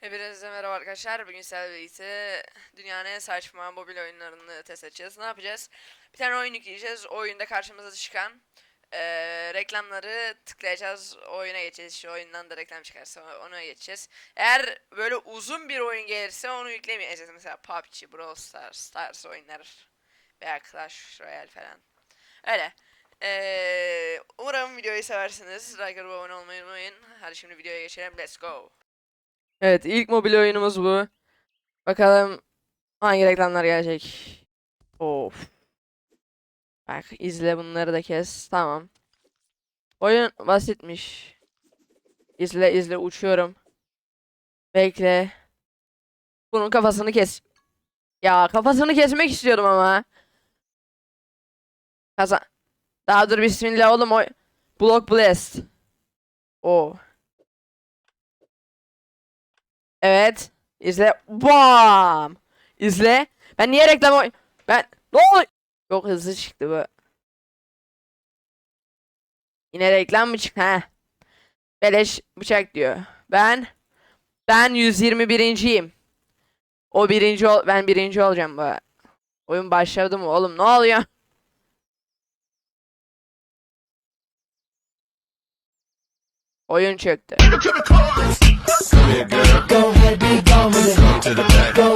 Hepinize merhaba arkadaşlar. Bugün birlikte dünyanın en saçma mobil oyunlarını test edeceğiz. Ne yapacağız? Bir tane oyun yükleyeceğiz. O oyunda karşımıza çıkan eee, reklamları tıklayacağız. O oyuna geçeceğiz. İşte oyundan da reklam çıkarsa ona geçeceğiz. Eğer böyle uzun bir oyun gelirse onu yüklemeyeceğiz. Mesela PUBG, Brawl Stars, Stars oyunlar veya Clash Royale falan. Öyle. Eee, umarım videoyu seversiniz. Like abone olmayı unutmayın. Hadi şimdi videoya geçelim. Let's go. Evet ilk mobil oyunumuz bu. Bakalım hangi reklamlar gelecek. Of. Bak izle bunları da kes. Tamam. Oyun basitmiş. İzle izle uçuyorum. Bekle. Bunun kafasını kes. Ya kafasını kesmek istiyordum ama. Kazan. Daha dur bismillah oğlum oy. Block Blast. O. Evet. İzle. Bam. İzle. Ben niye reklam oy... Ben... Ne oluyor? Çok hızlı çıktı bu. Yine reklam mı çıktı? Heh. Beleş bıçak diyor. Ben... Ben 121.yim. O birinci ol... Ben birinci olacağım bu. Oyun başladı mı oğlum? Ne oluyor? Oyun çöktü. Here, girl. Go ahead, be gone with it. Come to the back. Go ahead, be gone with it. VIP. Go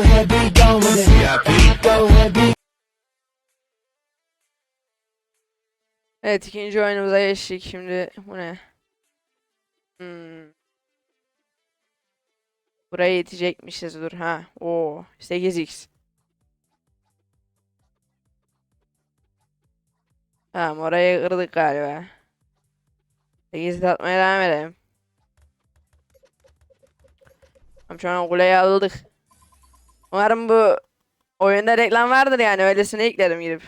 ahead, be Evet ikinci oyunumuza geçtik. Şimdi bu ne? Hmm. Buraya yetecekmişiz dur ha. Oo 8x. Tamam orayı kırdık galiba. 8 atmaya devam edelim. Tamam şu an kuleyi aldık. Umarım bu oyunda reklam vardır yani öylesine ekledim girip.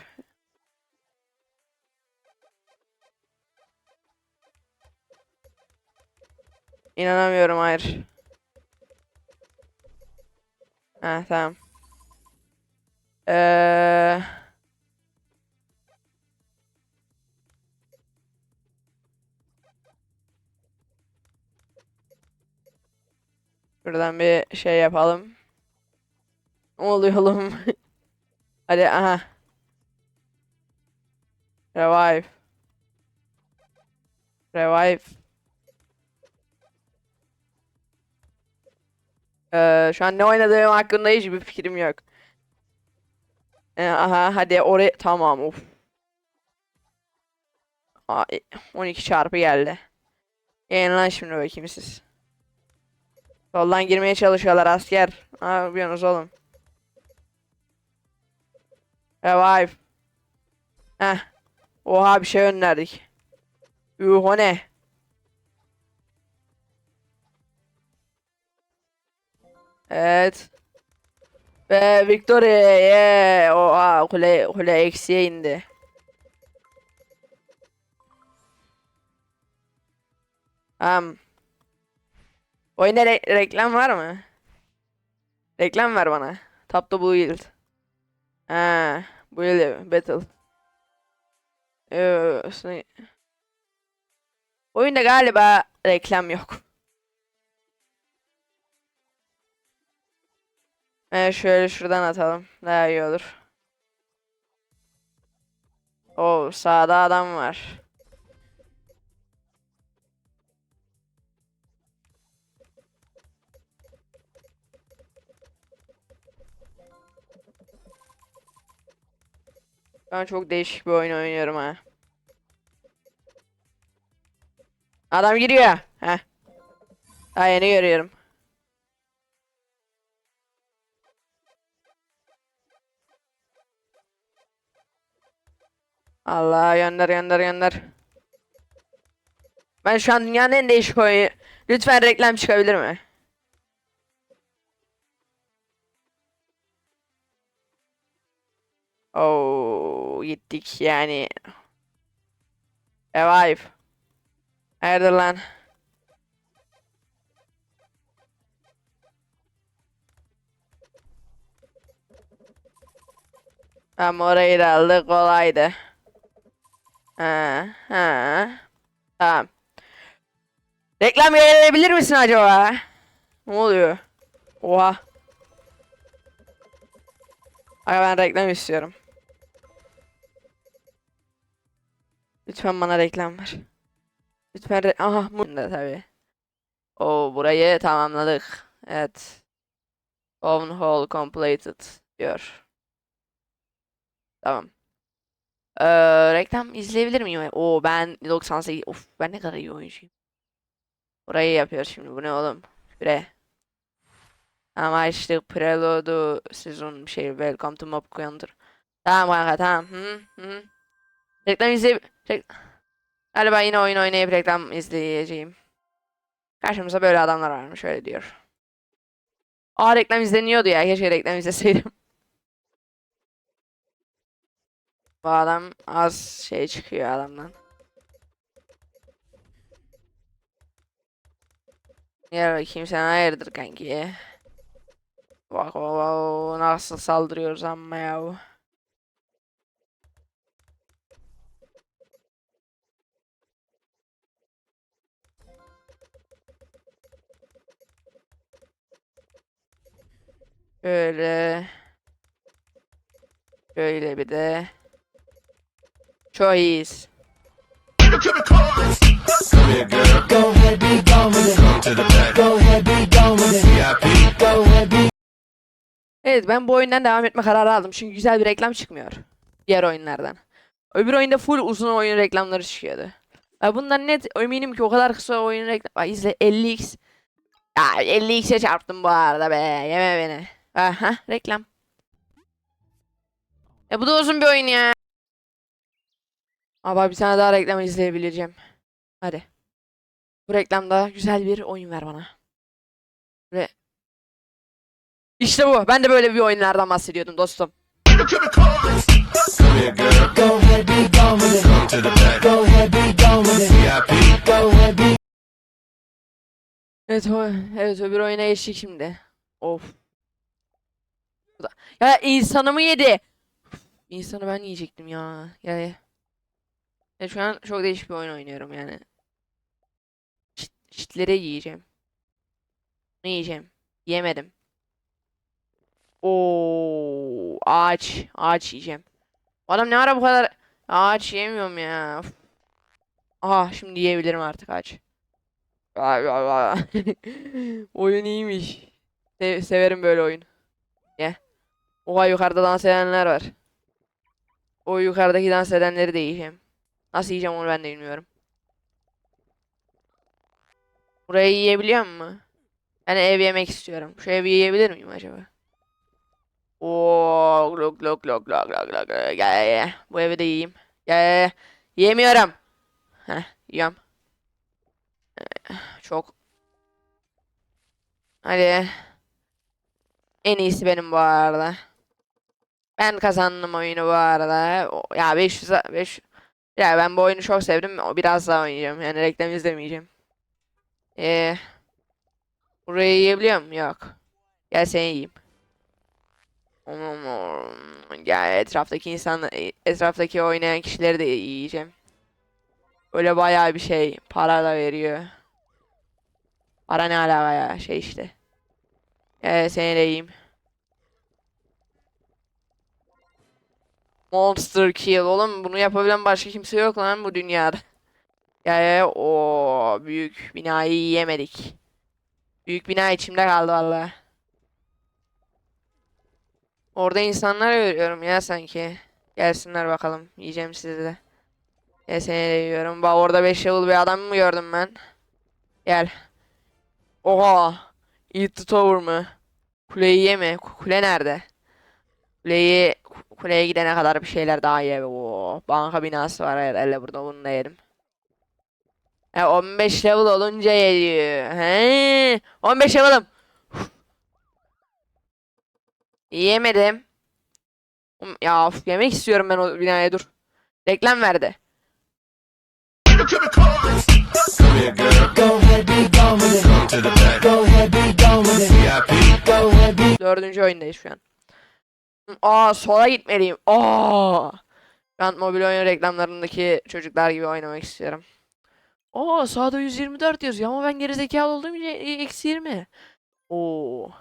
İnanamıyorum hayır. Ha tamam. Ee... Şuradan bir şey yapalım. Ne oluyor oğlum? Hadi aha. Revive. Revive. Ee, şu an ne oynadığım hakkında hiçbir fikrim yok. Ee, aha hadi oraya tamam of. Aa, e, 12 çarpı geldi. Gelin lan şimdi bakayım siz. Soldan girmeye çalışıyorlar asker. Ne yapıyorsunuz oğlum? Revive. Heh. Oha bir şey önlerdik. Yuh ne? Evet. Ve Victoria ye. Oha kule kule eksiye indi. Tamam. Oyunda re- reklam var mı? Reklam ver bana. Top the build. Ha, build battle. Ee, Oyunda galiba reklam yok. Ee, şöyle şuradan atalım. Daha iyi olur. Oo, sağda adam var. Ben çok değişik bir oyun oynuyorum ha. Adam giriyor. Heh. Daha yeni görüyorum. Allah gönder gönder gönder. Ben şu an dünyanın en değişik oyunu. Lütfen reklam çıkabilir mi? Oo gittik yani. Revive. Nerede lan? Ama orayı da aldık kolaydı. Ha, ha. Tamam. Reklam gelebilir misin acaba? Ne oluyor? Oha. Aga ben reklam istiyorum. Lütfen bana reklam ver. Lütfen re Aha bu da tabii. O burayı tamamladık. Evet. Own hall completed diyor. Tamam. Ee, reklam izleyebilir miyim? Oo ben 98. Of ben ne kadar iyi oyuncuyum. Burayı yapıyoruz şimdi. Bu ne oğlum? Süre. Ama açtık preload'u sezon bir şey welcome to mob counter. Tamam kanka tamam. Hı hı. Reklam izle rek Galiba yine oyun oynayıp reklam izleyeceğim. Karşımıza böyle adamlar varmış öyle diyor. Aa reklam izleniyordu ya. Keşke reklam izleseydim. Bu adam az şey çıkıyor adamdan. Gel bakayım sen hayırdır kanki. Bak bak bak nasıl saldırıyoruz amma ya. With it. Go ahead, be Evet ben bu oyundan devam etme kararı aldım. Çünkü güzel bir reklam çıkmıyor. Diğer oyunlardan. Öbür oyunda full uzun oyun reklamları çıkıyordu. Ya bundan net eminim ki o kadar kısa oyun reklam... Ay izle 50x. Ya 50x'e çarptım bu arada be. Yeme beni. Aha reklam. Ya bu da uzun bir oyun ya. Ama bir tane daha reklam izleyebileceğim. Hadi. Bu reklamda güzel bir oyun ver bana. Ve işte bu. Ben de böyle bir oyunlardan bahsediyordum dostum. Evet, evet öbür oyuna geçtik şimdi. Of. Ya insanı mı yedi? İnsanı ben yiyecektim ya. Yani. Ya şu an çok değişik bir oyun oynuyorum yani. Çit, çitleri yiyeceğim. Ne yiyeceğim? Yemedim. Oo, ağaç. Ağaç yiyeceğim. Adam ne ara bu kadar ağaç yemiyorum ya. Of. Aha şimdi yiyebilirim artık ağaç. Oyun iyiymiş. Se- severim böyle oyun. Ye. Oha yukarıda dans edenler var. O yukarıdaki dans edenleri de yiyeceğim. Nasıl yiyeceğim onu ben de bilmiyorum. Burayı yiyebiliyor mu? Ben ev yemek istiyorum. Şu evi yiyebilir miyim acaba? Oo, glok glok glok glok glok glok. Gel gel. Bu evi de yiyeyim. Gel. Yiyemiyorum. Heh, yiyorum. Çok. Hadi. En iyisi benim bu arada. Ben kazandım oyunu bu arada. Ya 500 a- 5 Ya ben bu oyunu çok sevdim. O biraz daha oynayacağım. Yani reklam izlemeyeceğim. Ee, burayı yiyebiliyor muyum? Yok. Gel seni yiyeyim. Gel etraftaki insan etraftaki oynayan kişileri de yiyeceğim. Böyle bayağı bir şey para da veriyor. Para ne alaka ya şey işte. Evet seni de yiyeyim. Monster Kill oğlum bunu yapabilen başka kimse yok lan bu dünyada. Ya ya o büyük binayı yiyemedik. Büyük bina içimde kaldı vallahi. Orada insanlar görüyorum ya sanki. Gelsinler bakalım. Yiyeceğim sizi de. Ya seni de yiyorum. Bak orada 5 level bir adam mı gördüm ben? Gel. Oha. Eat the tower mı? Kuleyi yeme. Ku- Kule nerede? Kuleyi ku- kuleye gidene kadar bir şeyler daha ye. Oo, banka binası var herhalde burada bunu da yerim. E 15 level olunca yediyor. He, 15 level'ım. Yiyemedim. Um, Ya of, yemek istiyorum ben o binaya dur. Reklam verdi. Dördüncü oyundayız şu an. Aa sola gitmeliyim. Aa. Ben mobil oyun reklamlarındaki çocuklar gibi oynamak istiyorum. Aa sağda 124 yazıyor ama ben gerizekalı olduğum için e- eksi 20. Oo.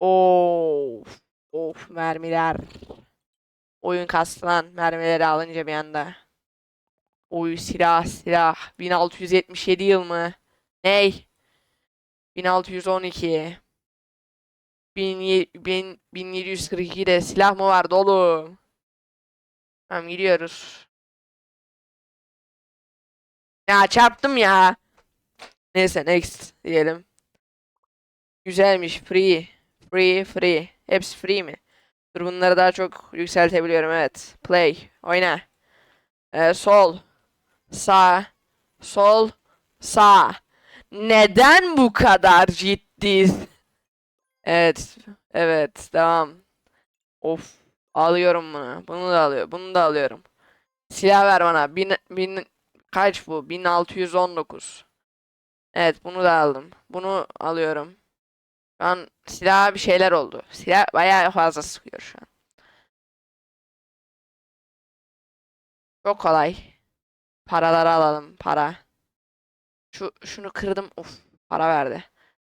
Of. Of mermiler. Oyun kastı lan mermileri alınca bir anda. Oy silah silah. 1677 yıl mı? Ney? 1612. 1742'de silah mı vardı oğlum? Tamam gidiyoruz. Ya çarptım ya. Neyse next diyelim. Güzelmiş free. Free free. Hepsi free mi? Dur bunları daha çok yükseltebiliyorum evet. Play. Oyna. Ee, sol. Sağ. Sol. Sağ. Neden bu kadar ciddi? Evet. Evet. Devam. Of. Alıyorum bunu. Bunu da alıyorum. Bunu da alıyorum. Silah ver bana. Bin, bin, kaç bu? 1619. Evet bunu da aldım. Bunu alıyorum. Şu an silaha bir şeyler oldu. Silah bayağı fazla sıkıyor şu an. Çok kolay. Paraları alalım. Para. Şu şunu kırdım. Uf, para verdi.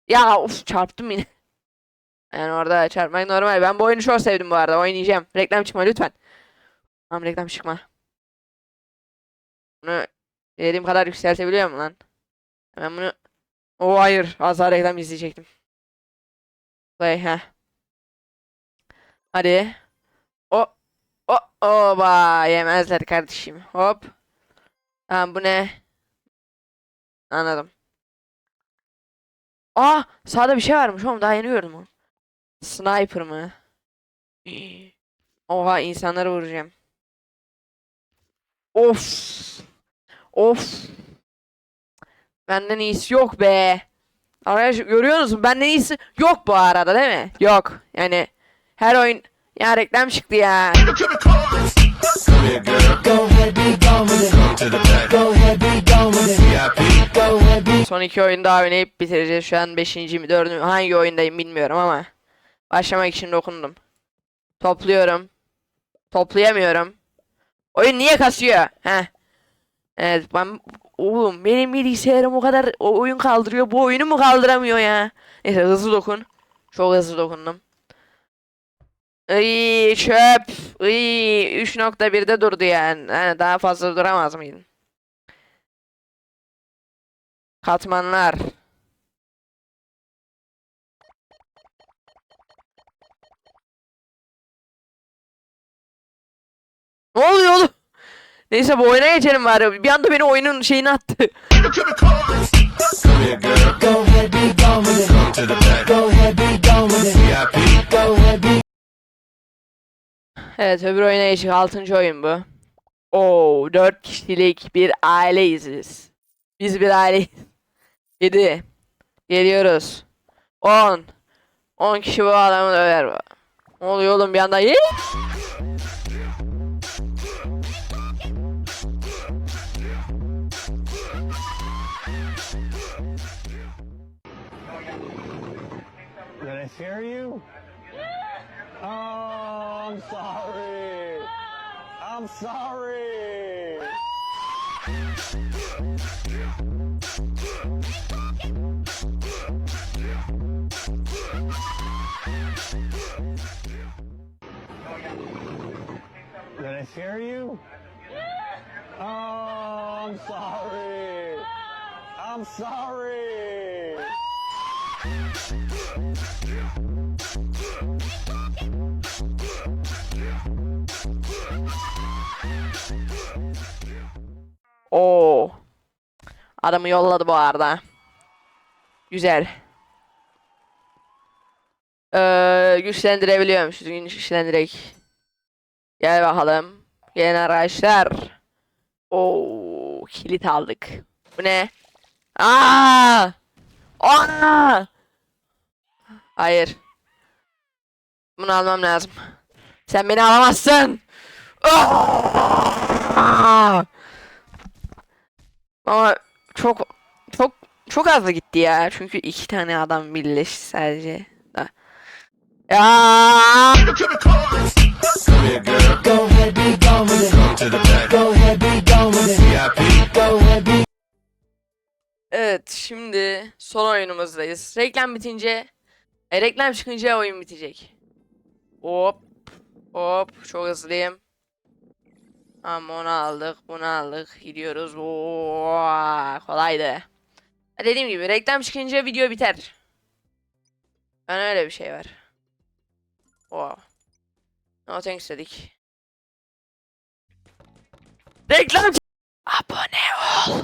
Ya uf çarptım yine. Yani orada çarpmak normal. Ben bu oyunu çok sevdim bu arada. Oynayacağım. Reklam çıkma lütfen. Tamam reklam çıkma. Bunu dediğim kadar yükseltebiliyor muyum lan? Ben bunu... O hayır. Az daha reklam izleyecektim. Play ha. Hadi. O. O. Oba. Yemezler kardeşim. Hop. Tamam bu ne? Anladım. Aa sağda bir şey varmış oğlum daha yeni gördüm onu. Sniper mı? Oha insanları vuracağım. Of. Of. Benden iyisi yok be. Arkadaşlar görüyorsunuz mu? Benden iyisi yok bu arada değil mi? Yok. Yani her oyun ya reklam çıktı ya. Son iki oyun daha oynayıp bitireceğiz. Şu an 5. mi 4. mü? Hangi oyundayım bilmiyorum ama. Başlamak için dokundum. Topluyorum. Toplayamıyorum. Oyun niye kasıyor? Heh. Evet ben oğlum benim bilgisayarım o kadar o oyun kaldırıyor. Bu oyunu mu kaldıramıyor ya? Neyse hızlı dokun. Çok hızlı dokundum. Iy çöp. Iy 3.1'de durdu yani. Yani daha fazla duramaz mıydın? Katmanlar. Ne oluyor oğlum? Neyse bu oyuna geçelim bari. Bir anda beni oyunun şeyine attı. Evet öbür oyuna geçtik. Altıncı oyun bu. Oo, dört kişilik bir aileyiz. Biz bir aileyiz. Yedi. Geliyoruz. On. On kişi bu adamı döver bu. Ne oluyor oğlum bir anda? Yee! I scare you? Oh, I'm sorry. I'm sorry. Did I scare you? Oh, I'm sorry. I'm sorry. Oo. Adamı yolladı bu arada. Güzel. Ee, güçlendirebiliyormuşuz. Güçlendirek. Gel bakalım. Gelin arkadaşlar. Oo, kilit aldık. Bu ne? Aa! Aa! Hayır. Bunu almam lazım. Sen beni alamazsın. Ama çok çok çok az gitti ya. Çünkü iki tane adam birleşti sadece. Da. Ya! Go ahead, Evet, şimdi son oyunumuzdayız. Reklam bitince E, reklam çıkınca oyun bitecek. Hop. Hop. Çok hızlıyım. Tamam onu aldık. Bunu aldık. Gidiyoruz. Oo, kolaydı. Ha, Dediğim gibi reklam çıkınca video biter. Ben öyle bir şey var. Wow. No thanks dedik. Reklam Abone ol.